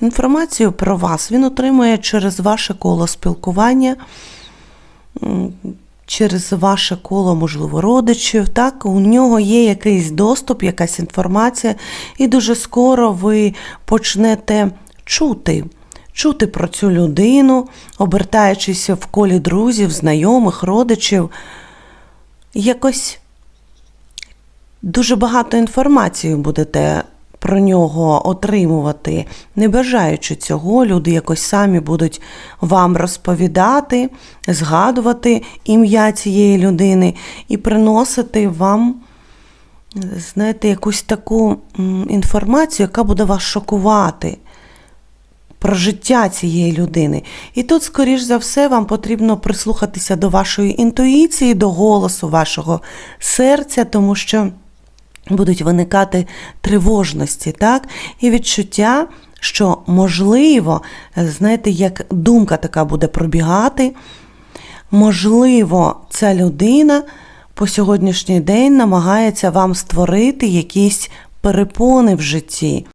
Інформацію про вас він отримує через ваше коло спілкування, через ваше коло, можливо, родичів. Так, у нього є якийсь доступ, якась інформація, і дуже скоро ви почнете чути. Чути про цю людину, обертаючись в колі друзів, знайомих, родичів, якось дуже багато інформації будете про нього отримувати. Не бажаючи цього, люди якось самі будуть вам розповідати, згадувати ім'я цієї людини і приносити вам, знаєте, якусь таку інформацію, яка буде вас шокувати про життя цієї людини. І тут, скоріш за все, вам потрібно прислухатися до вашої інтуїції, до голосу вашого серця, тому що будуть виникати тривожності, так? І відчуття, що можливо, знаєте, як думка така буде пробігати, можливо, ця людина по сьогоднішній день намагається вам створити якісь перепони в житті.